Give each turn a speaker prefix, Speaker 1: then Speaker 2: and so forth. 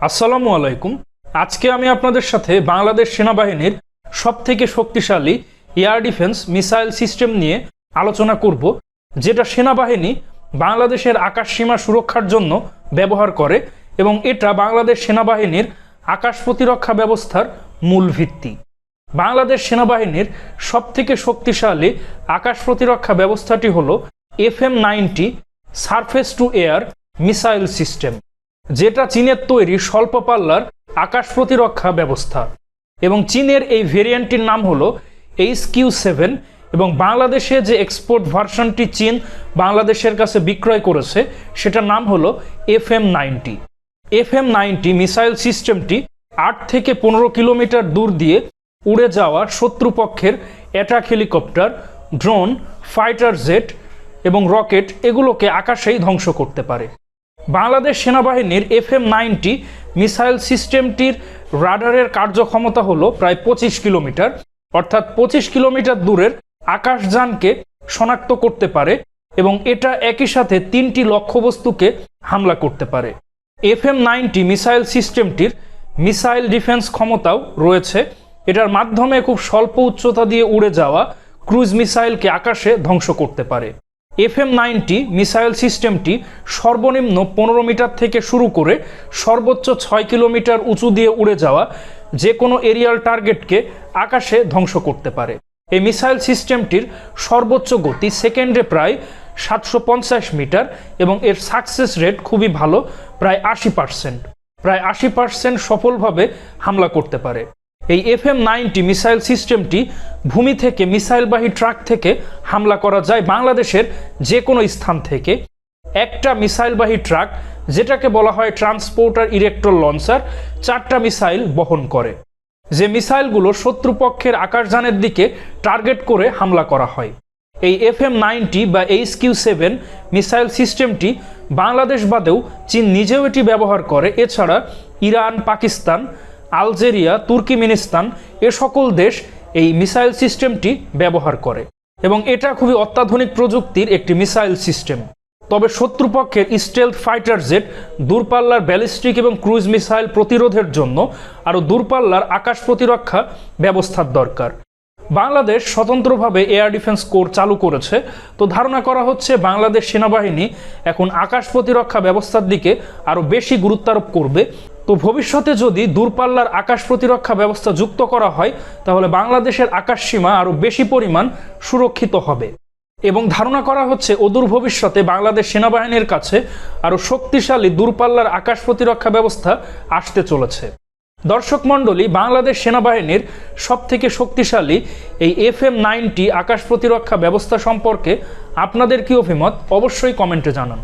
Speaker 1: আসসালামু আলাইকুম। আজকে আমি আপনাদের সাথে বাংলাদেশ সেনাবাহিনীর সবথেকে শক্তিশালী এয়ার ডিফেন্স মিসাইল সিস্টেম নিয়ে আলোচনা করব, যেটা সেনাবাহিনী বাংলাদেশের আকাশ সীমা সুরক্ষার জন্য ব্যবহার করে এবং এটা বাংলাদেশ সেনাবাহিনীর আকাশ প্রতিরক্ষা ব্যবস্থার মূল ভিত্তি। বাংলাদেশ সেনাবাহিনীর সবথেকে শক্তিশালী আকাশ প্রতিরক্ষা ব্যবস্থাটি হল F M ninety surface to air missile system. যেটা চীনের তৈরি স্বল্প পাল্লার আকাশ প্রতিরক্ষা ব্যবস্থা। এবং চীনের এই ভেরিয়েন্টটির নাম হলো এইচ কিউ সেভেন এবং বাংলাদেশে যে এক্সপোর্ট ভার্সনটি চীন বাংলাদেশের কাছে বিক্রয় করেছে, সেটার নাম হলো F M ninety. F M ninety missile সিস্টেমটি আট থেকে পনেরো কিলোমিটার দূর দিয়ে উড়ে যাওয়া শত্রুপক্ষের attack helicopter, drone, fighter jet এবং রকেট এগুলোকে আকাশেই ধ্বংস করতে পারে। বাংলাদেশ সেনাবাহিনীর এফ এম নাইনটি মিসাইল সিস্টেমটির রাডারের কার্যক্ষমতা হলো প্রায় পঁচিশ কিলোমিটার। অর্থাৎ পঁচিশ কিলোমিটার দূরের আকাশযানকে শনাক্ত করতে পারে এবং এটা একই সাথে তিনটি লক্ষ্যবস্তুকে হামলা করতে পারে। এফ এম নাইনটি মিসাইল সিস্টেমটির মিসাইল ডিফেন্স ক্ষমতাও রয়েছে। এটার মাধ্যমে খুব স্বল্প উচ্চতা দিয়ে উড়ে যাওয়া ক্রুজ মিসাইলকে আকাশে ধ্বংস করতে পারে। এফ এম নাইনটি মিসাইল সিস্টেমটি সর্বনিম্ন পনেরো মিটার থেকে শুরু করে সর্বোচ্চ ছয় কিলোমিটার উঁচু দিয়ে উড়ে যাওয়া যে কোনো এরিয়াল টার্গেটকে আকাশে ধ্বংস করতে পারে। এই মিসাইল সিস্টেমটির সর্বোচ্চ গতি সেকেন্ডে প্রায় সাতশো পঞ্চাশ মিটার এবং এর সাকসেস রেট খুবই ভালো, প্রায় আশি পার্সেন্ট। প্রায় আশি পার্সেন্ট সফলভাবে হামলা করতে পারে। এই এফ এম নাইনটি মিসাইল সিস্টেমটি ভূমি থেকে মিসাইলবাহী ট্রাক থেকে হামলা করা যায় বাংলাদেশের যে কোনো স্থান থেকে। একটা মিসাইলবাহী ট্রাক, যেটাকে বলা হয় ট্রান্সপোর্টার ইরেক্টর লঞ্চার, চারটা মিসাইল বহন করে। যে মিসাইলগুলো শত্রুপক্ষের আকাশযানের দিকে টার্গেট করে হামলা করা হয়। এই এফ এম নাইনটি বা এইচ কিউ সেভেন মিসাইল সিস্টেমটি বাংলাদেশ বাদেও চীন নিজেও এটি ব্যবহার করে। এছাড়া ইরান, পাকিস্তান আলজেরিয়া, তুর্কিমিনিস্তান এ সকল দেশ এই মিসাইল সিস্টেমটি ব্যবহার করে এবং এটা খুবই অত্যাধুনিক প্রযুক্তির একটি মিসাইল সিস্টেম। তবে শত্রুপক্ষের স্টেলথ ফাইটার জেট, দূরপাল্লার ব্যালিস্টিক এবং ক্রুজ মিসাইল প্রতিরোধের জন্য আরও দূরপাল্লার আকাশ প্রতিরক্ষা ব্যবস্থার দরকার। বাংলাদেশ স্বতন্ত্রভাবে এয়ার ডিফেন্স কোর চালু করেছে। তো ধারণা করা হচ্ছে বাংলাদেশ সেনাবাহিনী এখন আকাশ প্রতিরক্ষা ব্যবস্থার দিকে আরও বেশি গুরুত্বারোপ করবে। তো ভবিষ্যতে যদি দূরপাল্লার আকাশ প্রতিরক্ষা ব্যবস্থা যুক্ত করা হয়, তাহলে বাংলাদেশের আকাশ সীমা আরও বেশি পরিমাণ সুরক্ষিত হবে। এবং ধারণা করা হচ্ছে, অদূর ভবিষ্যতে বাংলাদেশ সেনাবাহিনীর কাছে আরও শক্তিশালী দূরপাল্লার আকাশ প্রতিরক্ষা ব্যবস্থা আসতে চলেছে। দর্শক মণ্ডলী, বাংলাদেশ সেনাবাহিনীর সবথেকে শক্তিশালী এই এফ এম নাইনটি আকাশ প্রতিরক্ষা ব্যবস্থা সম্পর্কে আপনাদের কি অভিমত, অবশ্যই কমেন্টে জানান।